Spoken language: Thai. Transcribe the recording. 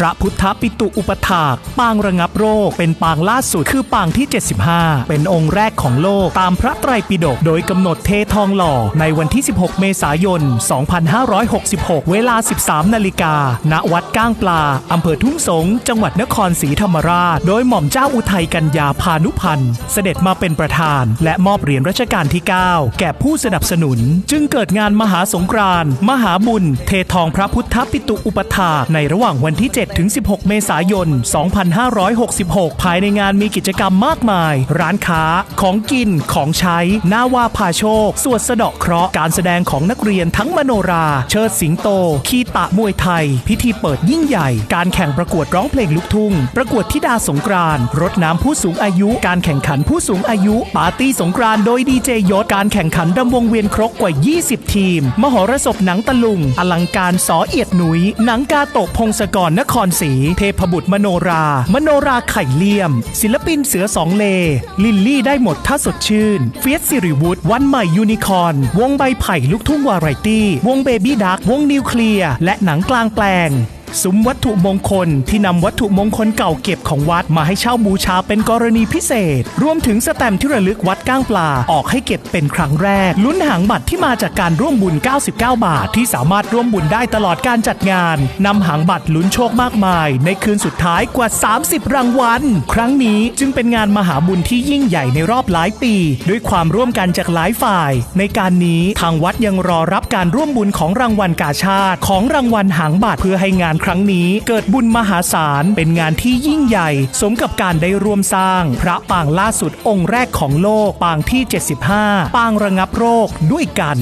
พระพุทธปิตุอุปถาก ปางระงับโรค เป็นปางล่าสุดคือปางที่ 75 เป็นองค์แรกของโลกตามพระไตรปิฎกโดยกำหนดเททองหล่อในวันที่ 16 เมษายน 2566 เวลา 13 นาฬิกา ณ วัดก้างปลา อำเภอทุ่งสง จังหวัดนครศรีธรรมราช โดยหม่อมเจ้าอุทัยกัญญาพานุพันธ์ เสด็จมาเป็นประธาน และมอบเหรียญรัชกาลที่ 9 แก่ผู้สนับสนุน จึงเกิดงานมหาสงกรานต์มหาบุญ เททองพระพุทธปิตุอุปถากในระหว่างวันที่ 7ถึง16 เมษายน 2566 ภายในงานมีกิจกรรมมากมาย ร้านค้า ของกิน ของใช้ นาวาพาโชค สวดสะเดาะเคราะห์ การแสดงของนักเรียนทั้งมโนรา เชิดสิงโต คีตะมวยไทย พิธีเปิดยิ่งใหญ่ การแข่งประกวดร้องเพลงลูกทุ่ง ประกวดธิดาสงกรานต์รดน้ำผู้สูงอายุ การแข่งขันผู้สูงอายุ ปาร์ตี้สงกรานต์โดยดีเจยศ การแข่งขันรำวงเวียนครกกว่า 20 ทีม มหรสพหนังตะลุง อลังการสอเอียดหนุย หนังกาโตะพงศกรนครศรีเทพบุตรมโนรา มโนราไข่เลี่ยม ศิลปินเสือสองเล ลิลลี่ได้หมดถ้าสดชื่น เฟียสสิริวุฒวันใหม่ยูนิคอนวงใบไผ่ลูกทุ่งวาไรตี้ วงเบบี้ดักวงนิวเคลียร์และหนังกลางแปลง ซุ้มวัตถุมงคลที่นำวัตถุมงคลเก่าเก็บของวัดมาให้เช่าบูชาเป็นกรณีพิเศษ รวมถึงสแตมที่ระลึกวัดก้างปลาออกให้เก็บเป็นครั้งแรก ลุ้นหางบัตรที่มาจากการร่วมบุญ 99 บาท ที่สามารถร่วมบุญได้ตลอดการจัดงานนำหางบัตรลุ้นโชคมากมาย ในคืนสุดท้ายกว่า 30 รางวัล ครั้งนี้จึงเป็นงานมหาบุญที่ยิ่งใหญ่ในรอบหลายปี ด้วยความร่วมกันจากหลายฝ่าย ในการนี้ทางวัดยังรอรับการร่วมบุญของรางวัลกาชาติของรางวัลหางบัตรเพื่อให้งานครั้งนี้เกิดบุญมหาศาลเป็นงานที่ยิ่งใหญ่ สมกับการได้ร่วมสร้าง พระปางล่าสุดองค์แรกของโลกปางที่ 75 ปางระงับโรคด้วยกัน